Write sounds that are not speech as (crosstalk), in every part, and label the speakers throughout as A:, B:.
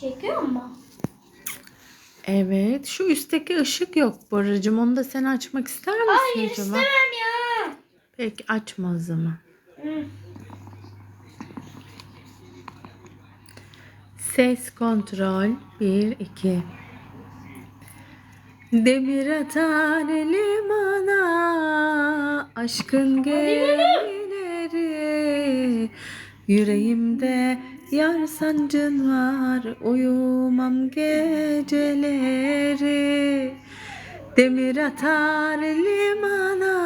A: Çekiyor mu?
B: Evet. Şu üstteki ışık yok Boracığım. Onu da sen açmak ister misin
A: Hayır
B: acaba?
A: istemem ya.
B: Peki açma o zaman.
A: Hı.
B: Ses kontrol 1 2 Demir atar limana aşkın gemileri Yüreğimde yar sancın var uyumam geceleri. Demir atar limana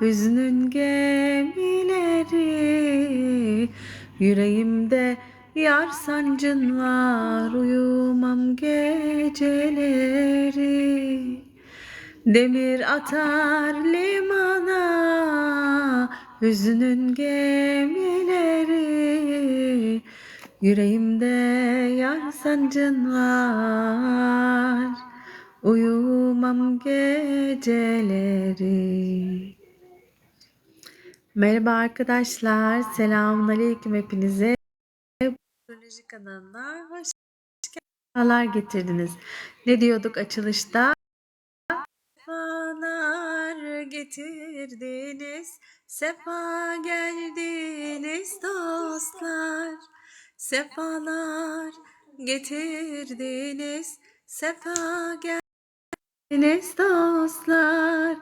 B: hüznün gemileri. Yüreğimde yar sancın var uyumam geceleri. Demir atar limana hüznün gemileri Yüreğimde yar sancın var Uyumam geceleri Merhaba arkadaşlar. Selamünaleyküm hepinize. Astroloji kanalına hoş geldiniz. getirdiniz. Ne diyorduk açılışta? Sefalar getirdiniz. Sefa geldiniz dostlar. Sefalar getirdiniz. Sefa geldiniz dostlar.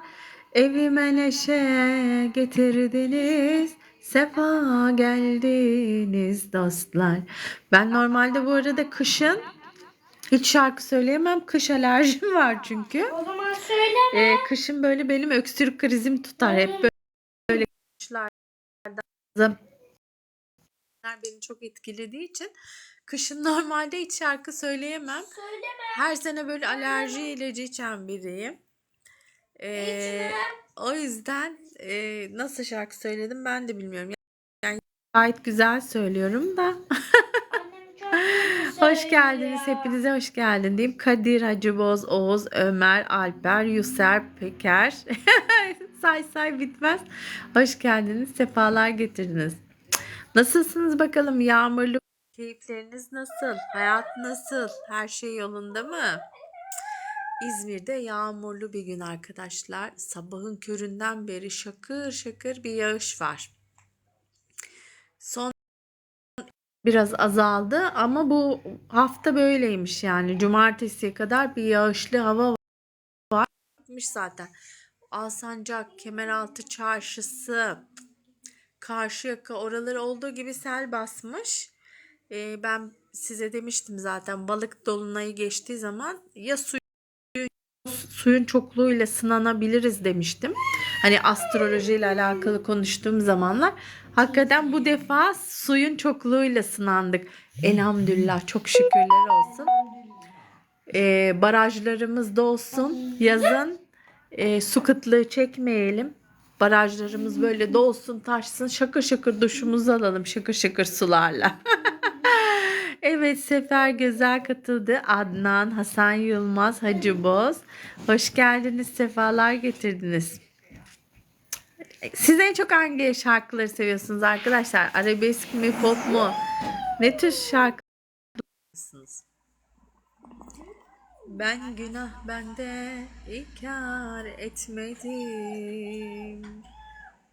B: Evime neşe getirdiniz. Sefa geldiniz dostlar. Ben normalde bu arada kışın hiç şarkı söyleyemem. Kış alerjim var çünkü.
A: O zaman söyleme.
B: Ee, kışın böyle benim öksürük krizim tutar. Hep böyle, kışlarda beni çok etkilediği için kışın (laughs) normalde hiç şarkı söyleyemem.
A: Söyleme.
B: Her sene böyle alerji ilacı içen biriyim. Ee, o yüzden e, nasıl şarkı söyledim ben de bilmiyorum. Yani gayet güzel söylüyorum da. (laughs) Hoş geldiniz. Hepinize hoş geldin diyeyim. Kadir, Hacıboz, Oğuz, Ömer, Alper, Yuser, Peker. (laughs) say say bitmez. Hoş geldiniz. Sefalar getirdiniz. Nasılsınız bakalım? Yağmurlu keyifleriniz nasıl? Hayat nasıl? Her şey yolunda mı? İzmir'de yağmurlu bir gün arkadaşlar. Sabahın köründen beri şakır şakır bir yağış var. Son biraz azaldı ama bu hafta böyleymiş yani. Cumartesiye kadar bir yağışlı hava varmış zaten. Alsancak, Kemeraltı Çarşısı, Karşıyaka oraları olduğu gibi sel basmış. Ee, ben size demiştim zaten balık dolunayı geçtiği zaman ya su suyun çokluğuyla sınanabiliriz demiştim. Hani astroloji ile alakalı konuştuğum zamanlar. Hakikaten bu defa suyun çokluğuyla sınandık. Elhamdülillah çok şükürler olsun. Ee, barajlarımız dolsun. Yazın e, su kıtlığı çekmeyelim. Barajlarımız böyle dolsun taşsın. Şakır şakır duşumuzu alalım şakır şakır sularla. (laughs) Evet Sefer Güzel katıldı. Adnan, Hasan Yılmaz, Hacı Boz. Hoş geldiniz. Sefalar getirdiniz. Siz en çok hangi şarkıları seviyorsunuz arkadaşlar? Arabesk mi, pop mu? Ne tür şarkılarsınız? Ben günah bende ikar etmedim.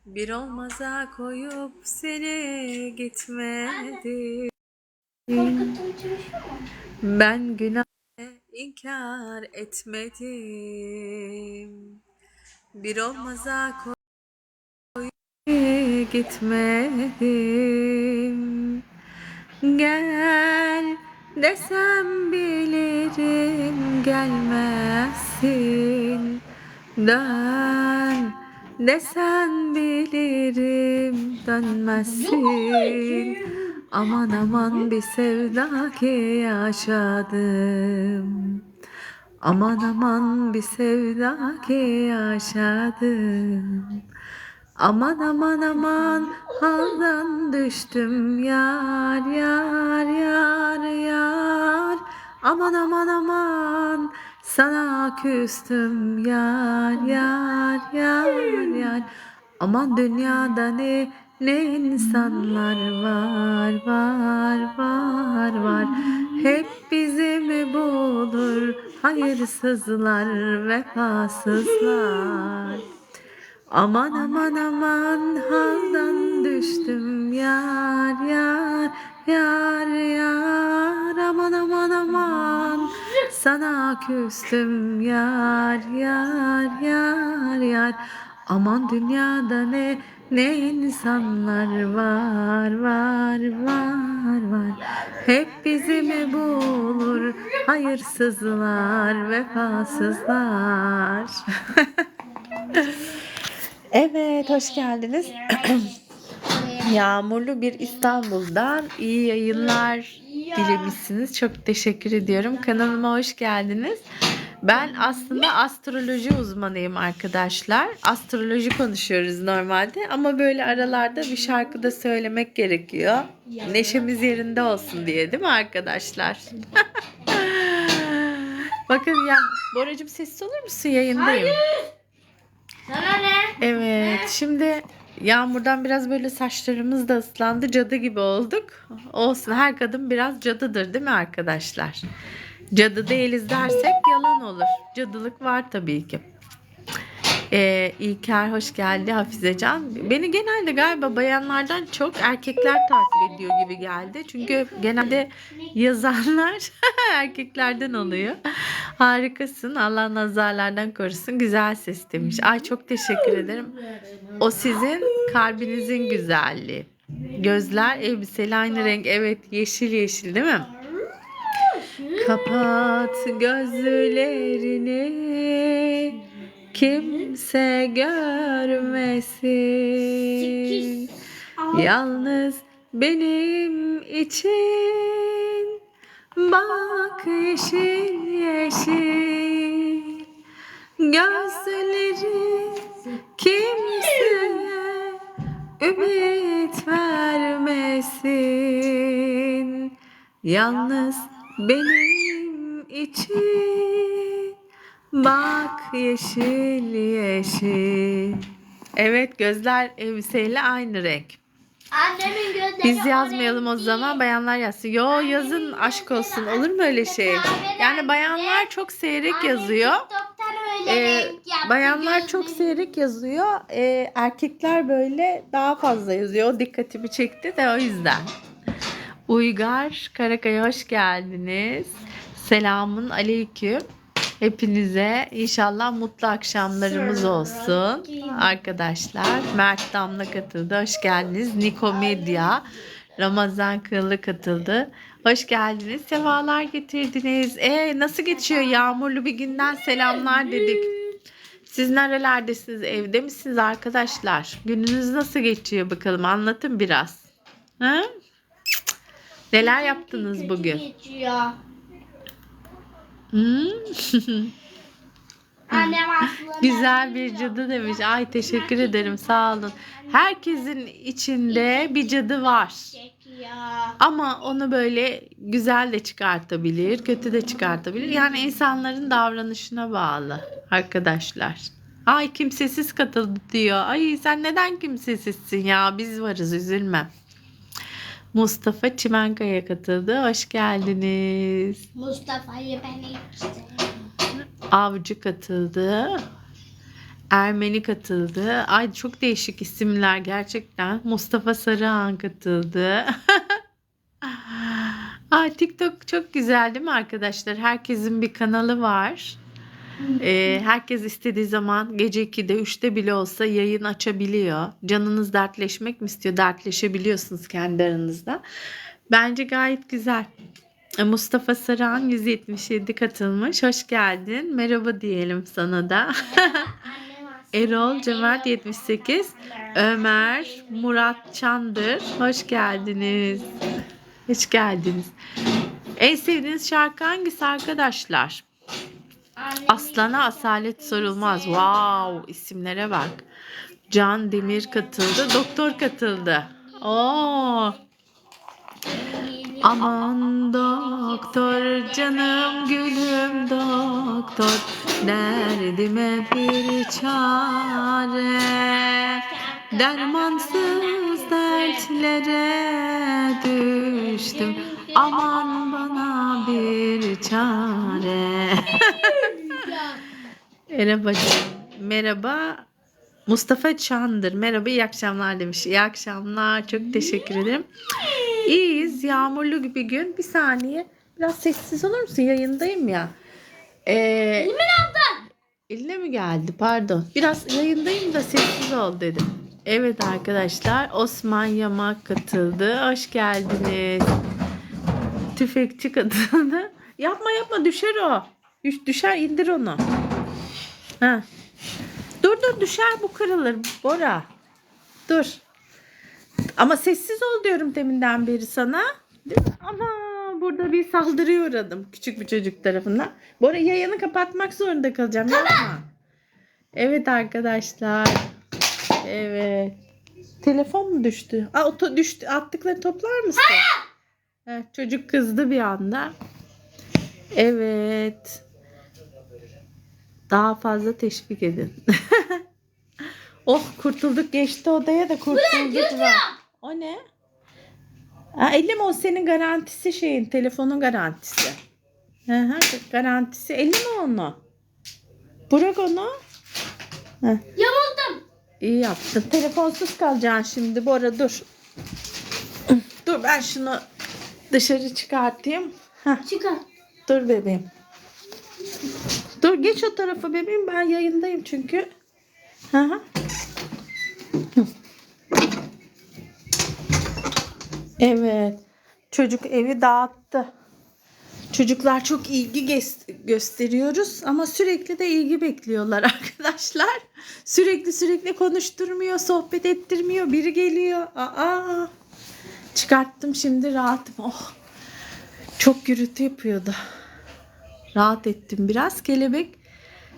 B: Bir olmaza koyup seni gitmedim. Ben günah inkar etmedim. Bir olmaza koy gitmedim. Gel desem bilirim gelmezsin. Dön desen bilirim dönmezsin. Aman aman bir sevda ki yaşadım. Aman aman bir sevda ki yaşadım. Aman aman aman haldan düştüm yar yar yar yar. Aman aman aman sana küstüm yar yar yar yar. Aman dünyada ne ne insanlar var var var var hep bizi mi bulur hayırsızlar vefasızlar aman aman aman haldan düştüm yar yar yar yar. Aman aman aman sana küstüm yar yar yar yar. Aman dünyada ne ne insanlar var var var var. Hep bizi mi bulur hayırsızlar vefasızlar (laughs) evet hoş geldiniz (clears throat) Yağmurlu bir İstanbul'dan iyi yayınlar dilemişsiniz. Çok teşekkür ediyorum. Kanalıma hoş geldiniz. Ben aslında astroloji uzmanıyım arkadaşlar. Astroloji konuşuyoruz normalde ama böyle aralarda bir şarkı da söylemek gerekiyor. Neşemiz yerinde olsun diye değil mi arkadaşlar? (laughs) Bakın ya Boracığım sessiz olur musun? Yayındayım.
A: Sana ne?
B: Evet, şimdi yağmurdan biraz böyle saçlarımız da ıslandı. Cadı gibi olduk. Olsun, her kadın biraz cadıdır değil mi arkadaşlar? Cadı değiliz dersek yalan olur. Cadılık var tabii ki. Ee, İlker hoş geldi Hafizecan. Beni genelde galiba bayanlardan çok erkekler takip ediyor gibi geldi. Çünkü genelde yazanlar (laughs) erkeklerden oluyor. Harikasın. Allah nazarlardan korusun. Güzel ses demiş. Ay çok teşekkür ederim. O sizin kalbinizin güzelliği. Gözler elbiseli aynı renk. Evet yeşil yeşil değil mi? Kapat gözlerini kimse görmesin. Yalnız benim için bak yeşil yeşil gözleri kimseye ümit vermesin. Yalnız benim için bak yeşil yeşil. Evet gözler elbiseyle aynı renk.
A: Annemin gözleri
B: Biz yazmayalım o zaman bayanlar yazsın. Yo yazın aşk olsun olur mu öyle şey? Yani bayanlar çok seyrek yazıyor. Ee, bayanlar çok seyrek yazıyor. Ee, erkekler böyle daha fazla yazıyor. O dikkatimi çekti de o yüzden. Uygar Karakaya hoş geldiniz. Selamun aleyküm. Hepinize inşallah mutlu akşamlarımız olsun. Arkadaşlar Mert Damla katıldı. Hoş geldiniz. Niko Medya. Ramazan Kıllı katıldı. Hoş geldiniz. Sevalar getirdiniz. E nasıl geçiyor? Yağmurlu bir günden selamlar dedik. Siz nerelerdesiniz? Evde misiniz arkadaşlar? Gününüz nasıl geçiyor bakalım? Anlatın biraz. Ha? Neler yaptınız bugün?
A: geçiyor.
B: Hmm? (laughs)
A: Annem aslında (laughs)
B: Güzel bir cadı demiş. Ay teşekkür ederim. Sağ olun. Herkesin içinde bir cadı var. Ama onu böyle güzel de çıkartabilir, kötü de çıkartabilir. Yani insanların davranışına bağlı arkadaşlar. Ay kimsesiz katıldı diyor. Ay sen neden kimsesizsin ya? Biz varız üzülme. Mustafa Çimenkaya katıldı. Hoş geldiniz.
A: Mustafa'yı ben sevmiyorum.
B: Avcı katıldı. Ermeni katıldı. Ay çok değişik isimler gerçekten. Mustafa Sarıhan katıldı. (laughs) Ay TikTok çok güzel değil mi arkadaşlar? Herkesin bir kanalı var. Ee, herkes istediği zaman gece 2'de 3'te bile olsa yayın açabiliyor. Canınız dertleşmek mi istiyor? Dertleşebiliyorsunuz kendi aranızda. Bence gayet güzel. E, Mustafa Saran 177 katılmış. Hoş geldin. Merhaba diyelim sana da. (laughs) Erol Cömert 78. Ömer Murat Çandır. Hoş geldiniz. Hoş geldiniz. En sevdiğiniz şarkı hangisi arkadaşlar? Aslana asalet sorulmaz. Wow isimlere bak. Can Demir katıldı. Doktor katıldı. Oo. Aman doktor canım gülüm doktor derdime bir çare Dermansız dertlere düştüm. Aman bana bir çare. (laughs) Merhaba. Merhaba. Mustafa Çandır. Merhaba iyi akşamlar demiş. İyi akşamlar. Çok teşekkür ederim. İyiyiz. Yağmurlu bir gün. Bir saniye. Biraz sessiz olur musun? Yayındayım ya. Ee, Eline mi geldi? Pardon. Biraz yayındayım da sessiz ol dedim. Evet arkadaşlar. Osman Yamak katıldı. Hoş geldiniz. Tüfekçi katıldı. (laughs) Yapma yapma düşer o. Düş- Düşer indir onu. Ha. Dur dur düşer bu kırılır. Bora. Dur. Ama sessiz ol diyorum deminden beri sana. Değil mi? Ama burada bir saldırıya uğradım küçük bir çocuk tarafından. Bora yayını kapatmak zorunda kalacağım. Yapma. Evet arkadaşlar. Evet. Telefon mu düştü? Aa, düştü. Attıkları toplar mısın? Heh, çocuk kızdı bir anda. Evet. Daha fazla teşvik edin. (laughs) oh kurtulduk geçti odaya da kurtulduk. Var. O ne? Ha, elleme o senin garantisi şeyin telefonun garantisi. Hı hı, garantisi elleme onu. Bırak onu. Heh,
A: Yamuldum.
B: iyi yaptın. Telefonsuz kalacaksın şimdi Bora dur. Dur ben şunu dışarı çıkartayım. Heh,
A: Çıkar.
B: dur bebeğim. Dur geç o tarafa bebeğim ben yayındayım çünkü. Hı hı. Evet. Çocuk evi dağıttı. Çocuklar çok ilgi gösteriyoruz ama sürekli de ilgi bekliyorlar (laughs) arkadaşlar. Sürekli sürekli konuşturmuyor, sohbet ettirmiyor. Biri geliyor. Aa. Çıkarttım şimdi rahatım. Oh. Çok gürültü yapıyordu. Rahat ettim biraz. Kelebek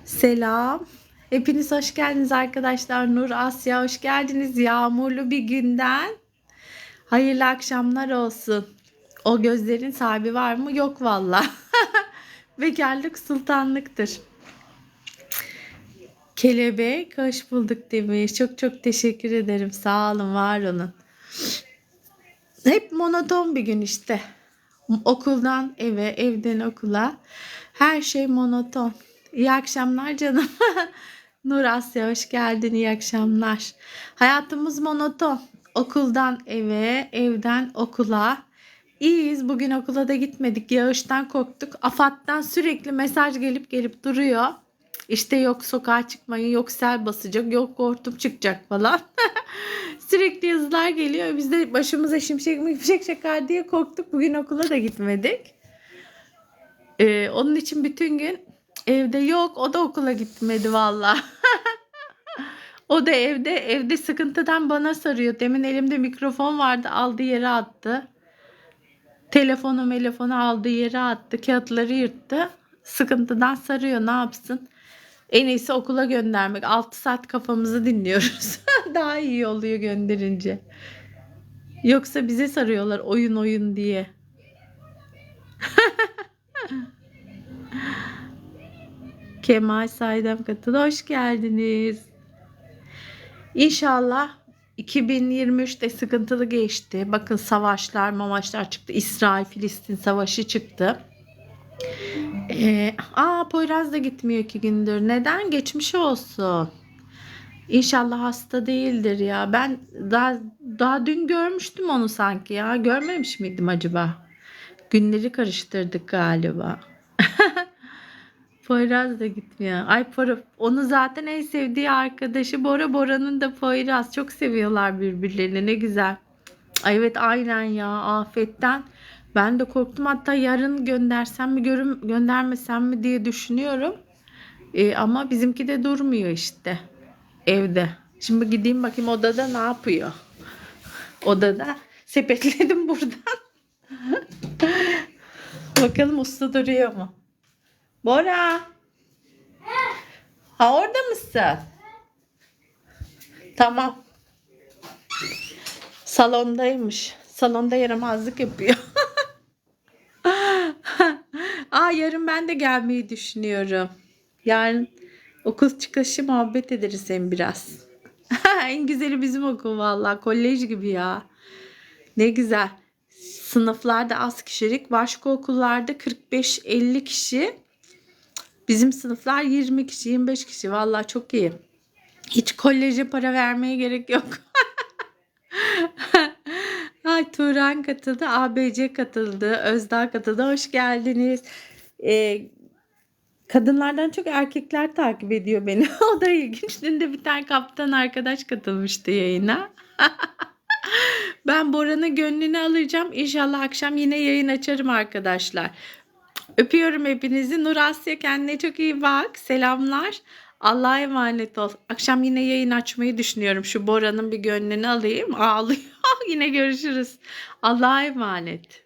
B: selam. Hepiniz hoş geldiniz arkadaşlar. Nur Asya hoş geldiniz. Yağmurlu bir günden. Hayırlı akşamlar olsun. O gözlerin sahibi var mı? Yok valla. (laughs) Bekarlık sultanlıktır. Kelebek hoş bulduk demiş. Çok çok teşekkür ederim. Sağ olun, var olun. Hep monoton bir gün işte. Okuldan eve, evden okula. Her şey monoton. İyi akşamlar canım. (laughs) Nur Asya hoş geldin. İyi akşamlar. Hayatımız monoton. Okuldan eve, evden okula. İyiyiz. Bugün okula da gitmedik. Yağıştan korktuk. AFAD'dan sürekli mesaj gelip gelip duruyor. İşte yok sokağa çıkmayın, yok sel basacak, yok hortum çıkacak falan. (laughs) sürekli yazılar geliyor. Biz de başımıza şimşek şimşek çakar diye korktuk. Bugün okula da gitmedik. Ee, onun için bütün gün evde yok. O da okula gitmedi valla. (laughs) o da evde evde sıkıntıdan bana sarıyor. Demin elimde mikrofon vardı aldı yere attı. Telefonu telefonu aldı yere attı. Kağıtları yırttı. Sıkıntıdan sarıyor ne yapsın. En iyisi okula göndermek. 6 saat kafamızı dinliyoruz. (laughs) Daha iyi oluyor gönderince. Yoksa bize sarıyorlar oyun oyun diye. (laughs) Kemal Saydam katıl hoş geldiniz. İnşallah 2023'te sıkıntılı geçti. Bakın savaşlar, mamaşlar çıktı. İsrail-Filistin savaşı çıktı. Ee, aa Poyraz da gitmiyor iki gündür. Neden? Geçmiş olsun. İnşallah hasta değildir ya. Ben daha daha dün görmüştüm onu sanki ya. Görmemiş miydim acaba? Günleri karıştırdık galiba. (laughs) Poyraz da gitmiyor. Ay Bora, onu zaten en sevdiği arkadaşı Bora Bora'nın da Poyraz. Çok seviyorlar birbirlerini. Ne güzel. Ay evet aynen ya afetten. Ben de korktum hatta yarın göndersem mi görüm göndermesem mi diye düşünüyorum. Ee, ama bizimki de durmuyor işte evde. Şimdi gideyim bakayım odada ne yapıyor. Odada sepetledim buradan. (laughs) Bakalım usta duruyor mu? Bora. Ha orada mısın? Tamam. Salondaymış. Salonda yaramazlık yapıyor. Yarın ben de gelmeyi düşünüyorum. Yarın okul çıkışı muhabbet ederiz hem biraz. (laughs) en güzeli bizim okul vallahi. Kolej gibi ya. Ne güzel. Sınıflarda az kişilik. Başka okullarda 45-50 kişi. Bizim sınıflar 20 kişi, 25 kişi. Vallahi çok iyi. Hiç koleje para vermeye gerek yok. (laughs) Ay Turan katıldı, ABC katıldı, Özdağ katıldı. Hoş geldiniz. Ee, kadınlardan çok erkekler takip ediyor beni. (laughs) o da ilginç. Dün de bir tane kaptan arkadaş katılmıştı yayına. (laughs) ben Bora'nın gönlünü alacağım. İnşallah akşam yine yayın açarım arkadaşlar. Öpüyorum hepinizi. Nur Asya kendine çok iyi bak. Selamlar. Allah'a emanet ol. Akşam yine yayın açmayı düşünüyorum. Şu Bora'nın bir gönlünü alayım. Ağlıyor. (laughs) yine görüşürüz. Allah'a emanet.